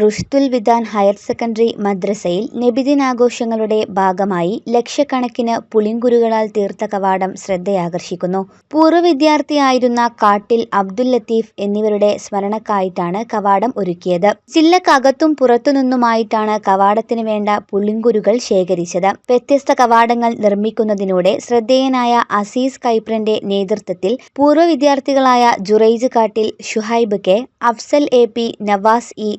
Rushthul Vidan higher secondary മദ്രസയിൽ നബിദിനാഘോഷങ്ങളുടെ ഭാഗമായി ലക്ഷക്കണക്കിന് പുളിങ്കുരുകളാൽ തീർത്ത കവാടം ശ്രദ്ധയാകർഷിക്കുന്നു. പൂർവ വിദ്യാർത്ഥിയായിരുന്ന കാട്ടിൽ അബ്ദുൽ ലത്തീഫ് എന്നിവരുടെ സ്മരണക്കായിട്ടാണ് കവാടം ഒരുക്കിയത്. ജില്ലക്കകത്തും പുറത്തുനിന്നുമായിട്ടാണ് കവാടത്തിന് വേണ്ട പുളിങ്കുരുകൾ ശേഖരിച്ചത്. വ്യത്യസ്ത കവാടങ്ങൾ നിർമ്മിക്കുന്നതിലൂടെ ശ്രദ്ധേയനായ അസീസ് കൈപ്രന്റെ നേതൃത്വത്തിൽ പൂർവ വിദ്യാർത്ഥികളായ Juraij Kattil Shuhaib K Afsal A P Navas E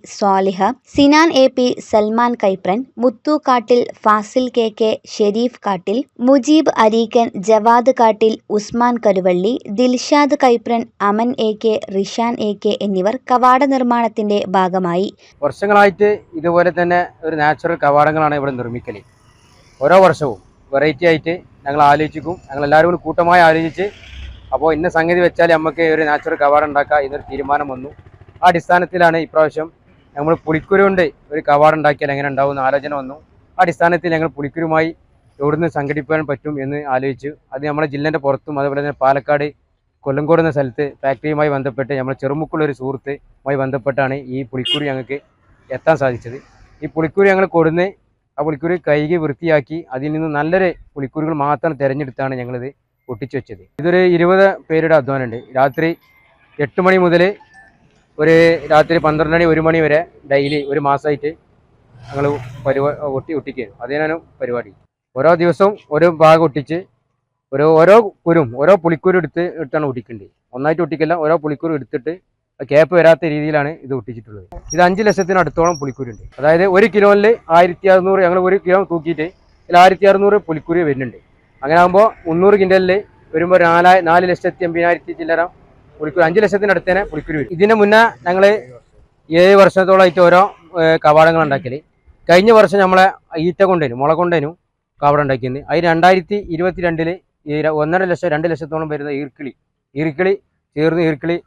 Swaliha Sinan A P Salman Kaipran Muthu Kattil Fasil K K Sharif കാട്ടിൽ Mujeeb Areekkan Jawad Kattil Usman Karuvalli Dilshad Kaipran Aman A K Rishan A K എന്നിവർ കവാട നിർമ്മാണത്തിന്റെ ഭാഗമായി. വർഷങ്ങളായിട്ട് ഇതുപോലെ തന്നെ ഒരു natural കവാടങ്ങളാണ് ഇവിടെ നിർമ്മിക്കൽ ഓരോ വർഷവും വെറൈറ്റി ആയിട്ട് ഞങ്ങൾ ആലോചിക്കും. ഞങ്ങൾ എല്ലാവരും കൂടി കൂട്ടമായി ആലോചിച്ച് അപ്പോൾ ഇന്ന സംഗതി വെച്ചാൽ നമുക്ക് ഒരു നാച്ചുറൽ കവാടം ഉണ്ടാക്കാം എന്നൊരു തീരുമാനം വന്നു. ആ അടിസ്ഥാനത്തിലാണ് ഇപ്രാവശ്യം നമ്മൾ പുളിക്കുരു കൊണ്ട് ഒരു കവാടം ഉണ്ടാക്കിയാൽ എങ്ങനെ ഉണ്ടാവും ആലോചന വന്നു. അടിസ്ഥാനത്തിൽ ഞങ്ങൾ പുളിക്കുരുമായി എവിടുന്ന് സംഘടിപ്പിക്കാൻ പറ്റും എന്ന് ആലോചിച്ചു. അത് നമ്മുടെ ജില്ലേന്റെ പുറത്തും അതുപോലെ തന്നെ പാലക്കാട് കൊല്ലംകോട് എന്ന സ്ഥലത്ത് ഫാക്ടറിയുമായി ബന്ധപ്പെട്ട് നമ്മൾ ചെറുമുക്കുള്ള ഒരു സുഹൃത്തുമായി ബന്ധപ്പെട്ടാണ് ഈ പുളിക്കുരു ഞങ്ങൾക്ക് എത്താൻ സാധിച്ചത്. ഈ പുളിക്കുരു ഞങ്ങൾ കൊടുന്ന് ആ പുളിക്കുരു കൈകി വൃത്തിയാക്കി അതിൽ നിന്ന് നല്ലൊരു പുളിക്കുരുകൾ മാത്രം തിരഞ്ഞെടുത്താണ് ഞങ്ങളിത് ഒട്ടിച്ചു വെച്ചത്. ഇതൊരു ഇരുപത് പേരുടെ അധ്വാനമുണ്ട്. രാത്രി എട്ട് മണി മുതൽ ഒരു രാത്രി പന്ത്രണ്ട് മണി ഒരു മണി വരെ ഡെയിലി ഒരു മാസമായിട്ട് ഞങ്ങൾ പരിപാ ഒട്ടി ഒട്ടിക്കുകയാണ്. അതിനാണ് പരിപാടി. ഓരോ ദിവസവും ഒരു ഭാഗം ഒട്ടിച്ച് ഒരു ഓരോ കുരും ഓരോ പുളിക്കുരു എടുത്ത് എടുത്താണ് ഒട്ടിക്കേണ്ടത്. ഒന്നായിട്ട് ഒട്ടിക്കില്ല ഓരോ പുളിക്കുരു എടുത്തിട്ട് ക്യാപ്പ് വരാത്ത രീതിയിലാണ് ഇത് ഒട്ടിച്ചിട്ടുള്ളത്. ഇത് അഞ്ച് ലക്ഷത്തിന് അടുത്തോളം പുളിക്കുരുണ്ട്. അതായത് ഒരു കിലോയിൽ ആയിരത്തി അറുന്നൂറ് ഞങ്ങൾ ഒരു കിലോ തൂക്കിയിട്ട് ഇതിൽ ആയിരത്തി അറുന്നൂറ് പുളിക്കുരു വരുന്നുണ്ട്. അങ്ങനെ ആകുമ്പോൾ മുന്നൂറ് കിൻഡലിൽ വരുമ്പോൾ നാലായി നാല് ലക്ഷത്തി എൺപതിനായിരത്തി ചില്ലറ പുളിക്കുരു അഞ്ച് ലക്ഷത്തിനടുത്തേനെ പുളിക്കുരു വരും. ഇതിന് മുന്നേ ഞങ്ങൾ ഏഴ് വർഷത്തോളമായിട്ട് ഓരോ കവാടങ്ങൾ ഉണ്ടാക്കൽ കഴിഞ്ഞ വർഷം നമ്മളെ ഈറ്റ കൊണ്ടേനു മുള കൊണ്ടേനു കവാടം ഉണ്ടാക്കിയത് അത് രണ്ടായിരത്തി ഇരുപത്തി രണ്ടിൽ ഒന്നര ലക്ഷം രണ്ട് ലക്ഷത്തോളം വരുന്ന ഈർക്കിളി. ഈർക്കിളി ചേർന്ന് ഈർക്കിളി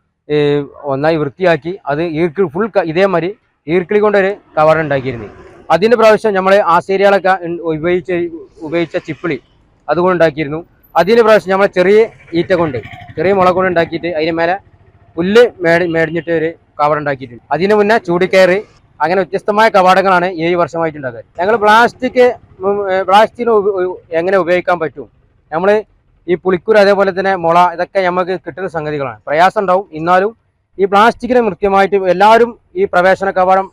ഒന്നായി വൃത്തിയാക്കി അത് ഈർക്കിളി ഫുൾ ഇതേമാതിരി ഈർക്കിളി കൊണ്ടൊരു കവാടം ഉണ്ടാക്കിയിരുന്നു. അതിന്റെ പ്രാവശ്യം നമ്മൾ ആശേരികളൊക്കെ ഉപയോഗിച്ച ഉപയോഗിച്ച ചിപ്പിളി അതുകൊണ്ട് ഉണ്ടാക്കിയിരുന്നു. അതിന് പ്രാവശ്യം നമ്മൾ ചെറിയ ഈറ്റ കൊണ്ട് ചെറിയ മുളക് കൊണ്ട് ഉണ്ടാക്കിയിട്ട് അതിന് മേലെ പുല്ല് മേടി മേടിഞ്ഞിട്ട് ഒരു കവർ ഉണ്ടാക്കിയിട്ടുണ്ട്. അതിന് മുന്നേ ചൂടിക്കയറി അങ്ങനെ വ്യത്യസ്തമായ കവാടങ്ങളാണ് ഏഴ് വർഷമായിട്ടുണ്ടാക്കുക ഞങ്ങൾ പ്ലാസ്റ്റിക് പ്ലാസ്റ്റിക് എങ്ങനെ ഉപയോഗിക്കാൻ പറ്റും? നമ്മൾ ഈ പുളിക്കൂർ അതേപോലെ തന്നെ മുള ഇതൊക്കെ നമുക്ക് കിട്ടുന്ന സംഗതികളാണ്. പ്രയാസം ഉണ്ടാവും. എന്നാലും ഈ പ്ലാസ്റ്റിക്കിനെ കൃത്യമായിട്ട് എല്ലാവരും ഈ പ്രവേശന കവാടം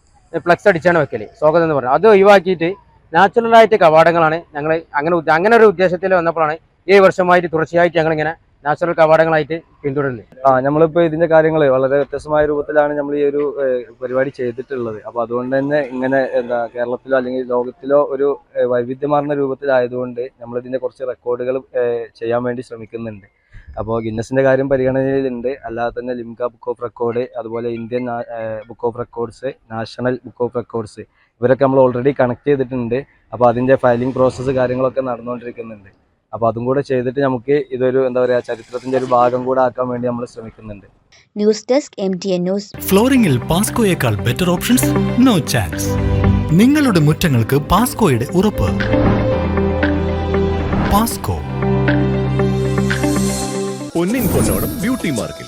ഫ്ലെക്സ് അടിച്ചാണ് വെക്കൽ. സ്വാഗതം എന്ന് പറഞ്ഞത് അത് ഒഴിവാക്കിയിട്ട് നാച്ചുറലായിട്ട് കവാടങ്ങളാണ് ഞങ്ങൾ അങ്ങനെ അങ്ങനെ ഒരു ഉദ്ദേശത്തിൽ വന്നപ്പോഴാണ് ഏഴ് വർഷമായിട്ട് തുടർച്ചയായിട്ട് ഞങ്ങളിങ്ങനെ നാച്ചുറൽ കവാടങ്ങളായിട്ട് പിന്തുടരുന്നത് ആ നമ്മളിപ്പോ ഇതിന്റെ കാര്യങ്ങൾ വളരെ വ്യത്യസ്തമായ രൂപത്തിലാണ് നമ്മൾ ഈ ഒരു പരിപാടി ചെയ്തിട്ടുള്ളത്. അപ്പൊ അതുകൊണ്ട് തന്നെ ഇങ്ങനെ എന്താ കേരളത്തിലോ അല്ലെങ്കിൽ ലോകത്തിലോ ഒരു വൈവിധ്യമാർന്ന രൂപത്തിലായതുകൊണ്ട് നമ്മൾ ഇതിന്റെ കുറച്ച് റെക്കോർഡുകൾ ചെയ്യാൻ വേണ്ടി ശ്രമിക്കുന്നുണ്ട്. അപ്പോൾ ഗിന്നസിന്റെ കാര്യം പരിഗണനയിലുണ്ട്. അല്ലാതെ തന്നെ ലിംക ബുക്ക് ഓഫ് റെക്കോർഡ് അതുപോലെ Indian book of records national book of records ഇവരൊക്കെ നമ്മൾ ഓൾറെഡി കണക്ട് ചെയ്തിട്ടുണ്ട്. അപ്പോൾ അതിന്റെ ഫയലിംഗ് പ്രോസസ്സ് കാര്യങ്ങളൊക്കെ നടന്നുകൊണ്ടിരിക്കുന്നുണ്ട്. അപ്പോൾ അതും കൂടെ ചെയ്തിട്ട് നമുക്ക് ഇതൊരു എന്താ പറയുക ചരിത്രത്തിന്റെ ഒരു ഭാഗം കൂടെ ആക്കാൻ വേണ്ടി നമ്മൾ ശ്രമിക്കുന്നുണ്ട്. News desk M T N news ഫ്ലോറിംഗിൽ പാസ്കോയേക്കാൾ ബെറ്റർ ഓപ്ഷൻസ് നോ ചാൻസ് നിങ്ങളുടെ മുറ്റങ്ങൾക്ക് പാസ്കോയുടെ ഉറപ്പ്. പാസ്കോ പൊന്നിൻ പൊന്നോണം ബ്യൂട്ടി മാർക്കിൽ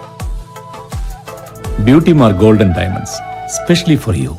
Gold and Diamonds, specially for you.